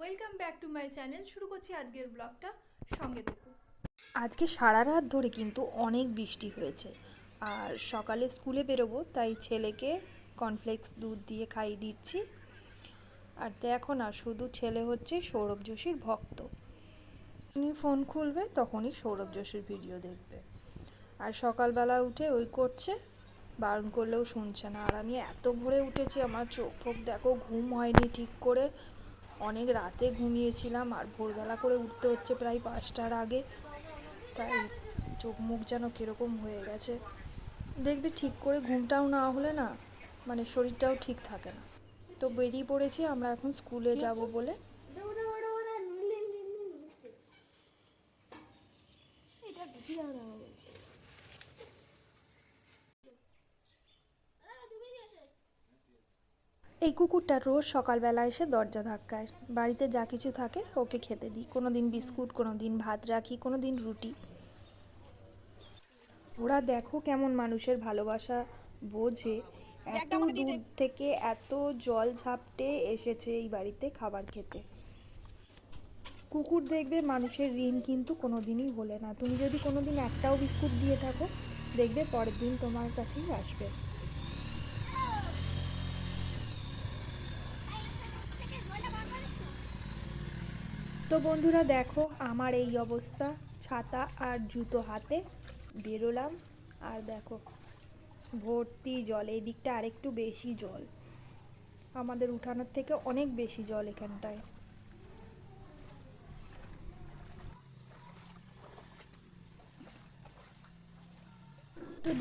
Welcome back to my channel শুরু করছি আজকের ব্লগটা সঙ্গে দেখুন। আজকে সারা রাত ধরে কিন্তু অনেক বৃষ্টি হয়েছে। আর সকালে স্কুলে বেরোবো, তাই ছেলেকে কর্নফ্লেক্স দুধ দিয়ে খাইয়ে দিচ্ছি। আর দেখো না, শুধু ছেলে হচ্ছে সৌরভ যোশীর ভক্ত। উনি ফোন খুলবে, তখনই সৌরভ যোশীর ভিডিও দেখবে। আর সকালবেলা উঠে ওই করছে, বারণ করলেও শুনছে না। আর আমি এত ভোরে উঠেছি, আমার চোখ ফোক দেখো, ঘুম হয়নি ঠিক করে। অনেক রাতে ঘুমিয়েছিলাম আর ভোরবেলা করে উঠতে হচ্ছে প্রায় পাঁচটার আগে। তাই চোখ মুখ যেন কীরকম হয়ে গেছে। দেখবি ঠিক করে ঘুমটাও না হলে না মানে শরীরটাও ঠিক থাকে না। তো বেরিয়ে পড়েছি আমরা এখন স্কুলে যাব বলে। এই কুকুরটা রোজ সকালবেলা এসে দরজা ধাক্কায়। বাড়িতে যা কিছু থাকে ওকে খেতে দিই। কোনো দিন বিস্কুট কোনো দিন ভাত রাখি কোনো দিন রুটি। ওরা দেখো কেমন মানুষের ভালোবাসা বোঝে। এত দূর থেকে এত জল ঝাপটে এসেছে এই বাড়িতে খাবার খেতে। কুকুর দেখবে মানুষের ঋণ কিন্তু কোনো দিনই ভোলে না। তুমি যদি কোনো দিন একটাও বিস্কুট দিয়ে থাকো দেখবে পরের দিন তোমার কাছেই আসবে তো বন্ধুরা দেখো, আমার এই অবস্থা। ছাতা আর জুতো হাতে বেরোলাম। আর দেখো, ভর্তি জল। এই দিকটা আরেকটু বেশি জল। আমাদের উঠানোর থেকে অনেক বেশি জল এখানটায়।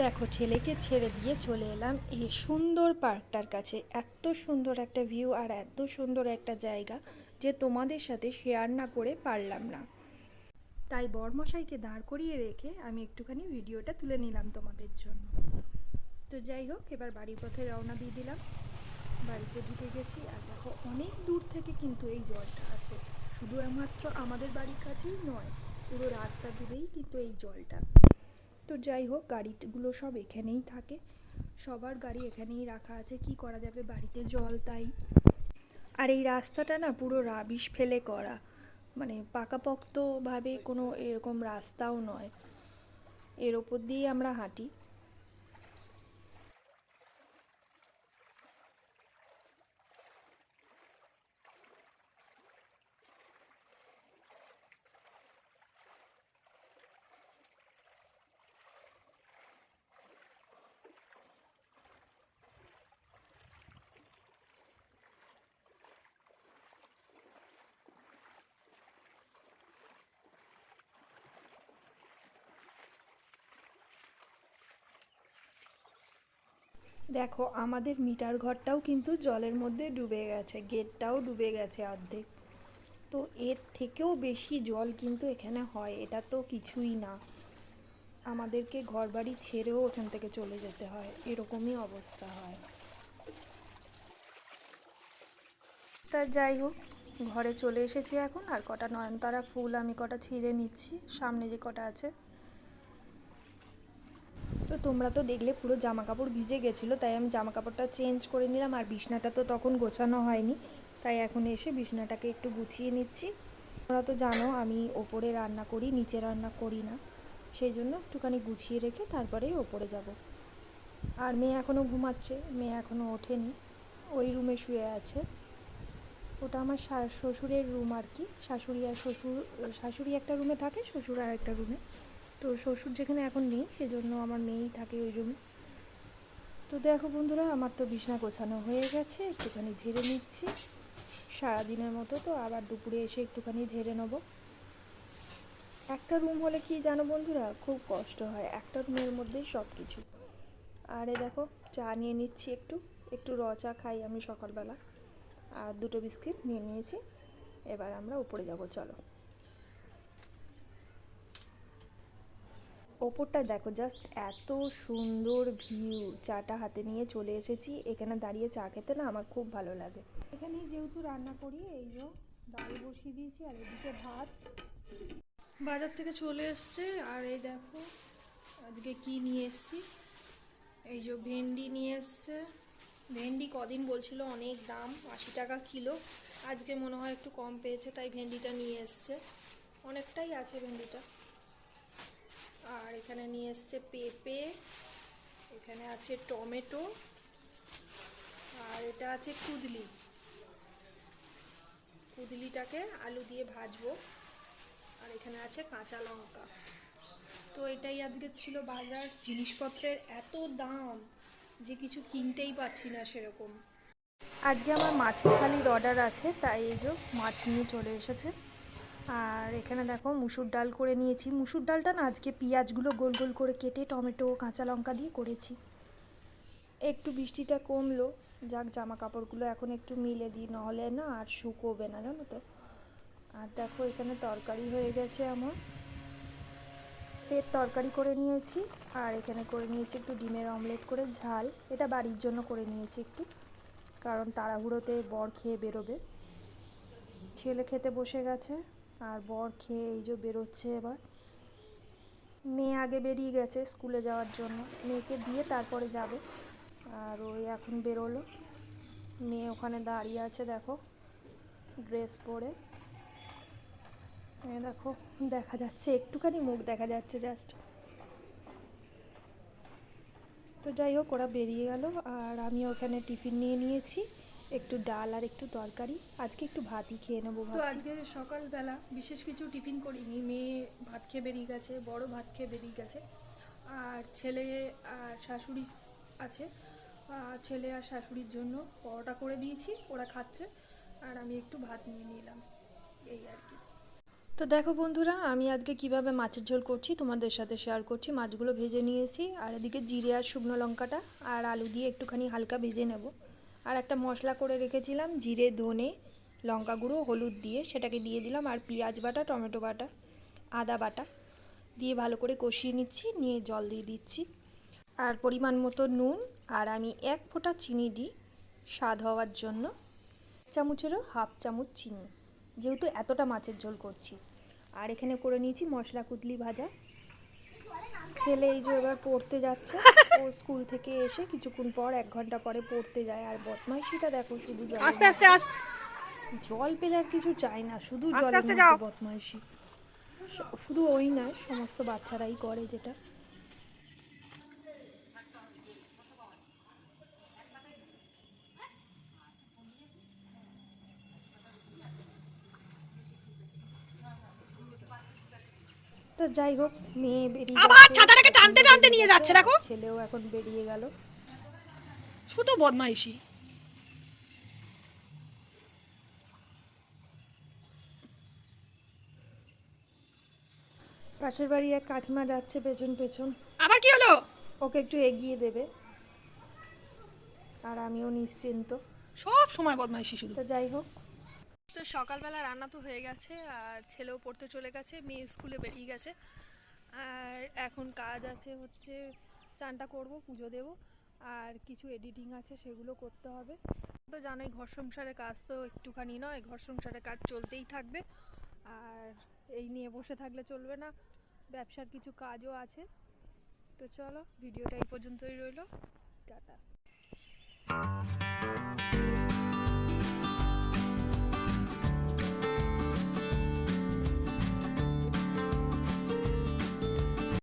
দেখো, ছেলেকে ছেড়ে দিয়ে চলে এলাম এই সুন্দর পার্কটার কাছে। এত সুন্দর একটা ভিউ আর এত সুন্দর একটা জায়গা যে তোমাদের সাথে শেয়ার না করে পারলাম না। তাই বরমশাইকে দাঁড় করিয়ে রেখে আমি একটুখানি ভিডিওটা তুলে নিলাম তোমাদের জন্য। তো যাই হোক, এবার বাড়ির পথে রওনা দিয়ে দিলাম। বাড়িতে ঢুকে গেছি আর দেখো, অনেক দূর থেকে কিন্তু এই জলটা আছে। শুধু একমাত্র আমাদের বাড়ির কাছেই নয়, পুরো রাস্তা জুড়েই কিন্তু এই জলটা। তো যাই হোক, গাড়িগুলো সব এখানেই থাকে। সবার গাড়ি এখানেই রাখা আছে। কি করা যাবে? বাড়িতে জল তাই। আর এই রাস্তাটা না পুরো রাবিশ ফেলে করা। মানে পাকাপোক্তভাবে কোনো এরকম রাস্তাও নয়। এর ওপর দিয়েই আমরা হাঁটি। দেখো, আমাদের মিটার ঘরটাও কিন্তু জলের মধ্যে ডুবে গেছে, গেটটাও ডুবে গেছে অর্ধেক। তো এর থেকেও বেশি জল কিন্তু এখানে হয়, এটা তো কিছুই না। আমাদেরকে ঘর বাড়ি ছেড়েও ওখান থেকে চলে যেতে হয়, এরকমই অবস্থা হয়। তা যাই হোক, ঘরে চলে এসেছি এখন, আর কটা নয়নতারা ফুল আমি কটা ছিঁড়ে নিচ্ছি, সামনে যে কটা আছে তো তোমরা তো দেখলে পুরো জামা কাপড় ভিজে গেছিল, তাই আমি জামা কাপড়টা চেঞ্জ করে নিলাম আর বিছনাটা তো তখন গোছানো হয়নি। তাই এখন এসে বিছনাটাকে একটু গুছিয়ে নিচ্ছি। তোমরা তো জানো আমি ওপরে রান্না করি, নিচে রান্না করি না। সেই জন্য একটুখানি গুছিয়ে রেখে তারপরেই ওপরে যাব। আর মেয়ে এখনও ঘুমাচ্ছে, মেয়ে এখনও ওঠেনি, ওই রুমে শুয়ে আছে। ওটা আমার শ্বশুরের রুম আর কি, শাশুড়ি আর শ্বশুর, শাশুড়ি একটা রুমে থাকে, শ্বশুর আর একটা রুমে। তো শ্বশুর যেখানে এখন নেই, সেজন্য আমার মেয়েই থাকে ওই রুমে তো দেখো বন্ধুরা, আমার তো বিছনা গোছানো হয়ে গেছে, একটুখানি ঝেড়ে নিচ্ছি। সারাদিনের মতো তো আবার দুপুরে এসে একটুখানি ঝেড়ে নেব। একটা রুম হলে কি জানো বন্ধুরা, খুব কষ্ট হয়। একটা রুমের মধ্যেই সব কিছু আর দেখো, চা নিয়ে নিচ্ছি একটু। একটু র চা খাই আমি সকালবেলা। আর দুটো বিস্কিট নিয়ে নিয়েছি। এবার আমরা উপরে যাব, চলো। ওপরটা দেখো জাস্ট এত সুন্দর ভিউ চাটা হাতে নিয়ে চলে এসেছি। এখানে দাঁড়িয়ে চা খেতে না আমার খুব ভালো লাগে। এখানে যেহেতু রান্না করি, এই যে ডাল বসিয়ে দিয়েছি আর এদিকে ভাত। বাজার থেকে চলে এসছে, আর এই দেখো আজকে কি নিয়ে এসছি। এই যে ভেন্ডি নিয়ে এসছে। ভেন্ডি কদিন বলছিল অনেক দাম, আশি টাকা কিলো। আজকে মনে হয় একটু কম পেয়েছে, তাই ভেন্ডিটা নিয়ে এসছে। অনেকটাই আছে ভেন্ডিটা। আর এখানে নিয়ে এসছে পেঁপে, এখানে আছে টমেটো, আর এটা আছে কুদলি। কুদলিটাকে আলু দিয়ে ভাজবো। আর এখানে আছে কাঁচা লঙ্কা। তো এটাই আজকে ছিল বাজার। জিনিসপত্রের এত দাম যে কিছু কিনতেই পাচ্ছি না সেরকম। আজকে আমার মাছের থালির অর্ডার আছে, তাই এই যে মাছ নিয়ে চলে এসেছে। আর এখানে দেখো মুসুর ডাল করে নিয়েছি। মুসুর ডালটা না আজকে পেঁয়াজগুলো গোল গোল করে কেটে টমেটো, কাঁচা লঙ্কা দিয়ে করেছি। একটু বৃষ্টিটা কমলো। যাক জামা কাপড়গুলো এখন একটু মিলে দিই, নাহলে না আর শুকোবে না, জানো তো। আর দেখো এখানে তরকারি হয়ে গেছে আমার। পেট তরকারি করে নিয়েছি। আর এখানে করে নিয়েছি একটু ডিমের অমলেট করে ঝাল। এটা বাড়ির জন্য করে নিয়েছি একটু। কারণ তাড়াহুড়োতে বর খেয়ে বেরোবে। ছেলে খেতে বসে গেছে। আর বর খেয়ে এই যে বেরোচ্ছে এবার। মেয়ে আগে বেরিয়ে গেছে স্কুলে যাওয়ার জন্য। মেয়েকে দিয়ে তারপরে যাবে। আর ওই এখন বেরোলো। মেয়ে ওখানে দাঁড়িয়ে আছে, দেখো, ড্রেস পরে। দেখো, দেখা যাচ্ছে, একটুখানি মুখ দেখা যাচ্ছে জাস্ট তো যাই হোক, ওরা বেরিয়ে গেল, আর আমি ওখানে টিফিন নিয়ে নিয়েছি। একটু ডাল আর একটু তরকারি। আজকে একটু ভাতই খেয়ে নেব তো আজকে সকালবেলা বিশেষ কিছু টিফিন করিনি মেয়ে ভাত খেয়ে বেরিয়ে গেছে বড় ভাত খেয়ে বেরিয়ে গেছে। আর ছেলে আর শাশুড়ি আছে আর ছেলে আর শাশুড়ির জন্য পরোটা করে দিয়েছি ওরা খাচ্ছে আর আমি একটু ভাত নিয়ে নিলাম এই আর কি। তো দেখো বন্ধুরা আমি আজকে কীভাবে মাছের ঝোল করছি তোমাদের সাথে শেয়ার করছি। মাছগুলো ভেজে নিয়েছি আর এদিকে জিরে আর শুকনো লঙ্কাটা আর আলু দিয়ে একটুখানি হালকা ভেজে নেব। আর একটা মশলা করে রেখেছিলাম, জিরে, ধনে, লঙ্কা গুঁড়ো, হলুদ দিয়ে। সেটাকে দিয়ে দিলাম, আর পেঁয়াজ বাটা, টমেটো বাটা, আদা বাটা দিয়ে ভালো করে কষিয়ে নিচ্ছি, নিয়ে জল দিয়ে দিচ্ছি। আর পরিমাণ মতো নুন, আর আমি এক ফোঁটা চিনি দিই স্বাদ হওয়ার জন্য। চামচেরও হাফ চামচ চিনি, যেহেতু এতটা মাছের ঝোল করছি। আর এখানে করে নিয়েছি মশলা কুতলি ভাজা। ছেলে এই যে এবার পড়তে যাচ্ছে ও স্কুল থেকে এসে কিছুক্ষণ পর এক ঘণ্টা পরে পড়তে যায়। আর বদমাইশিটা দেখো শুধু জল আস্তে আস্তে আস্তে। জল পেলে আর কিছু চাই না শুধু আস্তে আস্তে যাও। বদমাইশি। শুধু ওই না সমস্ত বাচ্চারাই করে যেটা। তো যাই হোক মেয়ে বেরিয়ে আবার ছাতাটাকে টানতে টানতে নিয়ে যাচ্ছে, দেখো। ছেলেও এখন বেরিয়ে গেল। শুধু বদমাইশি। পাশের বাড়ি এক কাকিমা যাচ্ছে পেছন পেছন। আবার কি হলো? ওকে একটু এগিয়ে দেবে। আর আমিও নিশ্চিন্ত। সব সময় বদমাইশি শুধু। তো যাই হোক। তো সকালবেলা রান্না তো হয়ে গেছে, আর ছেলেও পড়তে চলে গেছে, মেয়ে স্কুলে বেরিয়ে গেছে। আর এখন কাজ আছে হচ্ছে চানটা করব, পুজো দেব, আর কিছু এডিটিং আছে সেগুলো করতে হবে। তো জানোই ঘর সংসারের কাজ তো একটুখানি নয়, ঘর সংসারের কাজ চলতেই থাকবে, আর এই নিয়ে বসে থাকলে চলবে না, ব্যবসার কিছু কাজও আছে। তো চলো, ভিডিওটা এই পর্যন্তই রইল, টাটা।